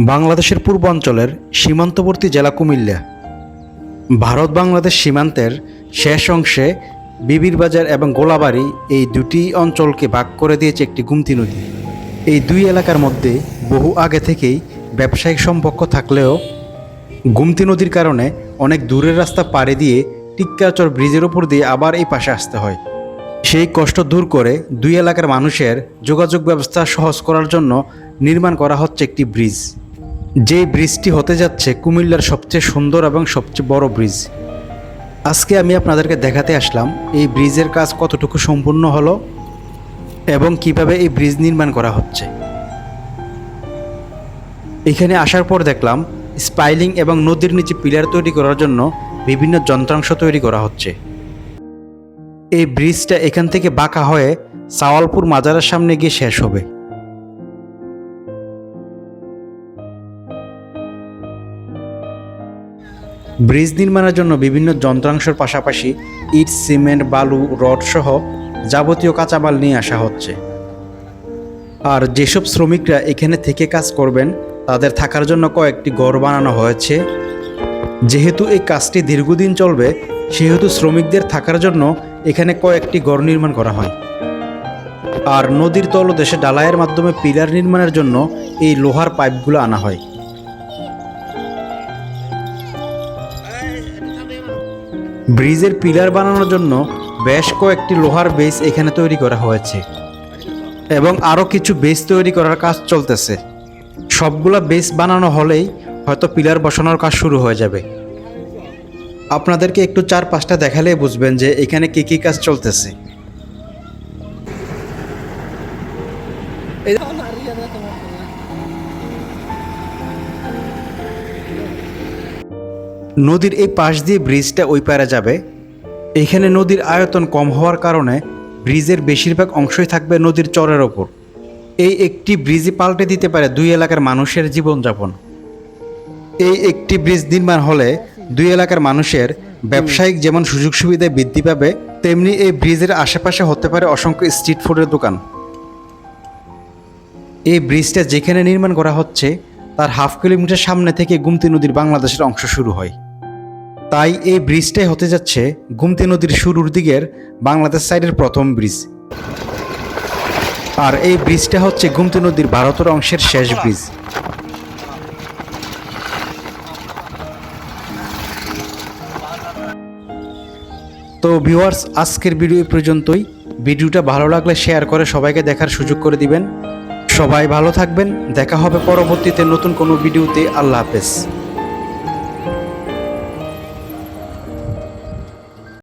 বাংলাদেশের পূর্বাঞ্চলের সীমান্তবর্তী জেলা কুমিল্লা। ভারত বাংলাদেশ সীমান্তের শেষ অংশে বিবির বাজার এবং গোলাবাড়ি এই দুটি অঞ্চলকে ভাগ করে দিয়েছে একটি গুমতি নদী। এই দুই এলাকার মধ্যে বহু আগে থেকেই ব্যবসায়িক সম্পর্ক থাকলেও গুমতি নদীর কারণে অনেক দূরের রাস্তা পাড়ি দিয়ে টিক্কাচর ব্রিজের ওপর দিয়ে আবার এই পাশে আসতে হয়। সেই কষ্ট দূর করে দুই এলাকার মানুষের যোগাযোগ ব্যবস্থা সহজ করার জন্য নির্মাণ করা হচ্ছে একটি ব্রিজ। যে ব্রিজটি হতে যাচ্ছে কুমিল্লার সবচেয়ে সুন্দর এবং সবচেয়ে বড় ব্রিজ। আজকে আমি আপনাদেরকে দেখাতে আসলাম এই ব্রিজের কাজ কতটুকু সম্পূর্ণ হলো এবং কীভাবে এই ব্রিজ নির্মাণ করা হচ্ছে। এখানে আসার পর দেখলাম স্পাইলিং এবং নদীর নিচে পিলার তৈরি করার জন্য বিভিন্ন যন্ত্রাংশ তৈরি করা হচ্ছে। এই ব্রিজটা এখান থেকে বাঁকা হয়ে সাওয়ালপুর মাজারের সামনে গিয়ে শেষ হবে। ব্রিজ নির্মাণের জন্য বিভিন্ন যন্ত্রাংশের পাশাপাশি ইট, সিমেন্ট, বালু, রড সহ যাবতীয় কাঁচামাল নিয়ে আসা হচ্ছে। আর যেসব শ্রমিকরা এখানে থেকে কাজ করবেন, তাদের থাকার জন্য কয়েকটি ঘর বানানো হয়েছে। যেহেতু এই কাজটি দীর্ঘদিন চলবে, সেহেতু শ্রমিকদের থাকার জন্য এখানে কয়েকটি গড় নির্মাণ করা হয়। আর নদীর তলদেশে ডালাইয়ের মাধ্যমে পিলার নির্মাণের জন্য এই লোহার পাইপগুলো আনা হয়। ব্রিজের পিলার বানানোর জন্য বেশ কয়েকটি লোহার বেস এখানে তৈরি করা হয়েছে এবং আরও কিছু বেস তৈরি করার কাজ চলতেছে। সবগুলা বেস বানানো হলেই হয়তো পিলার বসানোর কাজ শুরু হয়ে যাবে। আপনাদেরকে একটু চার পাঁচটা দেখালেই বুঝবেন যে এখানে কি কি কাজ চলতেছে। নদীর এই পাশ দিয়ে ব্রিজটা ওই পারে যাবে। এখানে নদীর আয়তন কম হওয়ার কারণে ব্রিজের বেশিরভাগ অংশই থাকবে নদীর চরের ওপর। এই একটি ব্রিজই পাল্টে দিতে পারে দুই এলাকার মানুষের জীবনযাপন। এই একটি ব্রিজ নির্মাণ হলে দুই এলাকার মানুষের ব্যবসায়িক যেমন সুযোগ সুবিধায় বৃদ্ধি পাবে, তেমনি এই ব্রিজের আশেপাশে হতে পারে অসংখ্য স্ট্রিট ফুডের দোকান। এই ব্রিজটা যেখানে নির্মাণ করা হচ্ছে, তার হাফ কিলোমিটার সামনে থেকে গুমতি নদীর বাংলাদেশের অংশ শুরু হয়। তাই এই ব্রিজটাই হতে যাচ্ছে গুমতি নদীর শুরুর দিকের বাংলাদেশ সাইডের প্রথম ব্রিজ। আর এই ব্রিজটা হচ্ছে গুমতি নদীর ভারতের অংশের শেষ ব্রিজ। তো ভিউয়ার্স, আজকের ভিডিও পর্যন্তই। ভিডিওটা ভালো লাগলে শেয়ার করে সবাইকে দেখার সুযোগ করে দিবেন। সবাই ভালো থাকবেন। দেখা হবে পরবর্তীতে নতুন কোনো ভিডিওতে। আল্লাহ হাফেজ।